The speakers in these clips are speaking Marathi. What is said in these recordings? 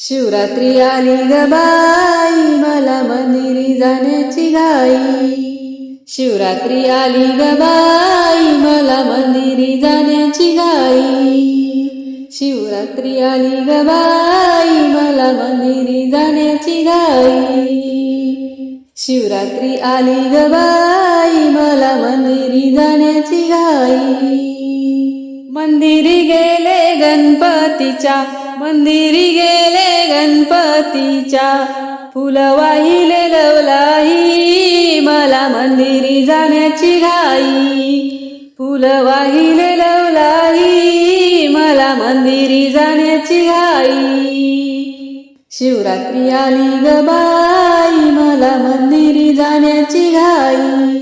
शिवरात्री आली ग बाई मला मंदिरी जाण्याची घाई. शिवरात्री आली ग बाई मला मंदिरी जाण्याची घाई. शिवरात्री आली ग बाई मला मंदिरी जाण्याची घाई. शिवरात्री आली ग बाई मला मंदिरी जाण्याची घाई. मंदिरी गेले गणपतीच्या मंदिरी गेले गणपतीच्या फुल वाहिले लवलाई. मला मंदिरी जाण्याची घाई फुल वाहिले लवलाई. मला मंदिरी जाण्याची घाई. शिवरात्री आली ग बाई मला मंदिरी जाण्याची घाई.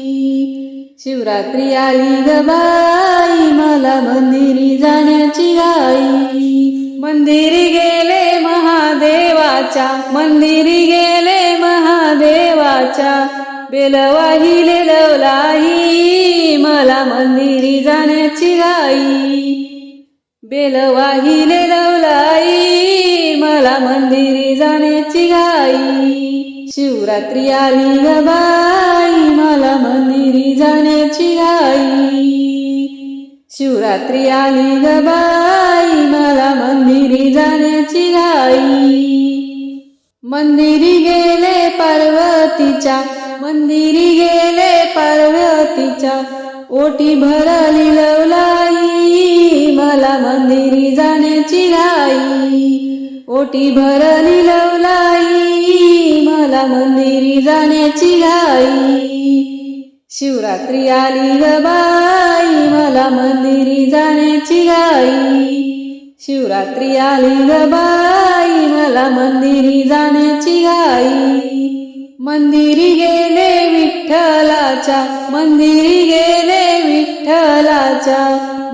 शिवरात्री आली ग बाई मला मंदिरी जाण्याची घाई. मंदिरी गेले महादेवाच्या मंदिरी गेले महादेवाच्या. बेलवाही वाहिले लवलाई मला मंदिरी जाण्याची घाई. बेलवाही वाहिले लवलाई मला मंदिरी जाण्याची घाई. शिवरात्री आली ग बाई मला मंदिरी जाण्याची घाई. शिवरात्री आली ग बाई मला जाण्याची घाई मंदिरी गेले पार्वतीच्या मंदिरी गेले पार्वतीच्या. ओटी भरली लवलाई मला मंदिरी जाण्याची घाई. ओटी भरली लवलाई मला मंदिरी जाण्याची घाई. शिवरात्री आली ग बाई मला मंदिरी जाण्याची घाई. शिवरात्री आली ग बाई मला मंदिरी जाण्याची आई. मंदिरी गेले विठ्ठलाच्या मंदिरी गेले विठ्ठलाच्या.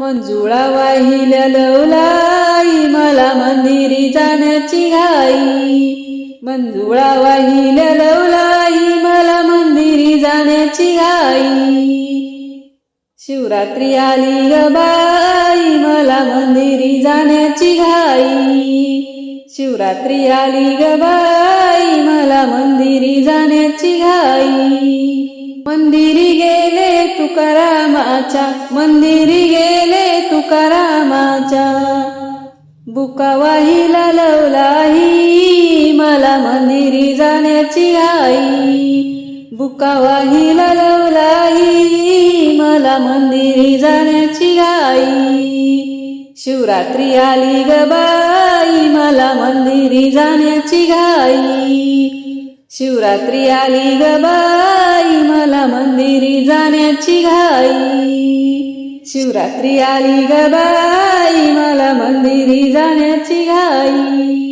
मंजुळा वाहिल्या लवलाई मला मंदिरी जाण्याची घाई. मंजुळा वाहिल्या लवलाई मला मंदिरी जाण्याची आई शिवरात्री आली ग बाई जाण्याची घाई. शिवरात्री आली ग बाई मला मंदिरी जाण्याची घाई. मंदिरी गेले तुकारामाच्या मंदिरी गेले तुकारामाच्या. बुका वाहिला लवलाई मला मंदिरी जाण्याची घाई. बुका वाहिला लवलाई मला मंदिरी जाण्याची घाई. शिवरात्री आली ग बाई मला मंदिरी जाण्याची घाई. शिवरात्री आली ग बाई मला मंदिरी जाण्याची घाई. शिवरात्री आली ग बाई मला मंदिरी जाण्याची घाई.